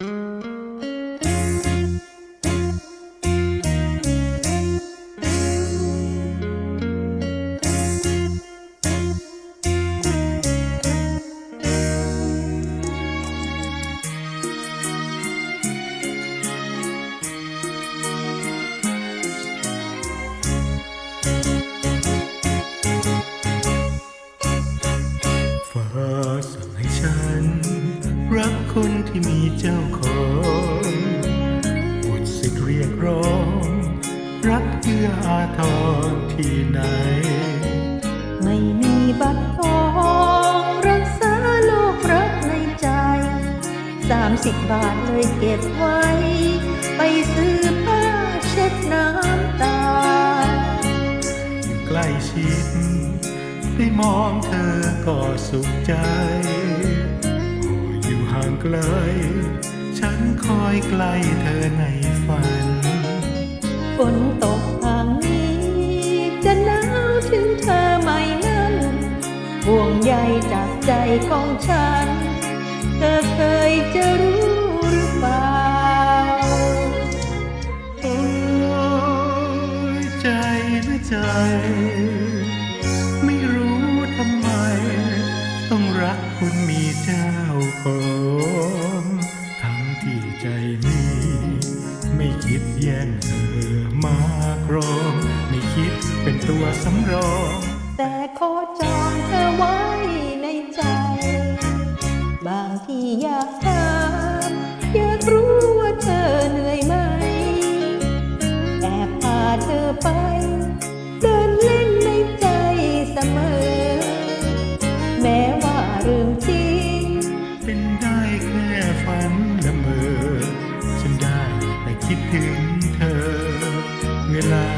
Mm-hmm. มีเจ้าของหมดสิทธิ์เรียกร้อง รักเอื้ออาทรที่ไหน ไม่มีบัตรทองรักษาโลกรักในใจ สามสิบบาทเลยเก็บไว้ ไปซื้อผ้าเช็ดน้ำตาอยู่ใกล้ชิดได้มองเธอก็สุขใจ ไกล ฉันคอยใกล้เธอในฝัน ฝนตกทางนี้ จะหนาวถึงเธอไหมนั้นห่วงใยจากใจของฉัน เธอเคยจะรู้หรือเปล่าโอ้ยใจหรือใจ ไม่รู้ทำไม ต้องรักคุณมีเจ้า ของทั้งที่ใจนี้ ไม่คิดแย่งเธอมาครอง ไม่คิดเป็นตัวสำรอง แต่ขอจองเธอ ถึงเธอเวลา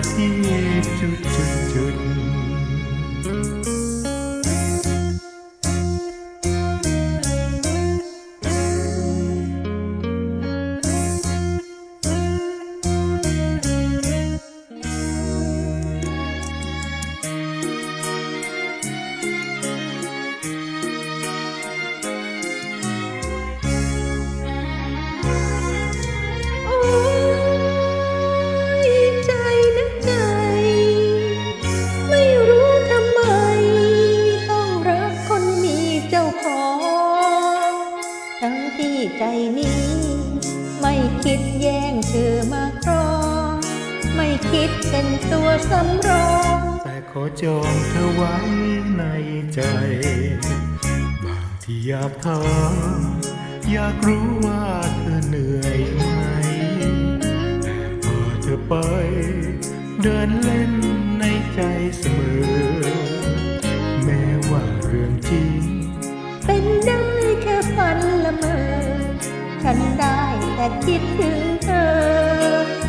ทั้งที่ใจนี้ ไม่คิดแย่งเธอมาครอง ไม่คิดเป็นตัวสำรอง แต่ขอจองเธอไว้ในใจ บางที่อยากถามอยากรู้ว่าเธอเหนื่อยไหมแต่พอเธอไป เดินเล่นในใจเสมอ ฉันได้แต่คิดถึงเธอ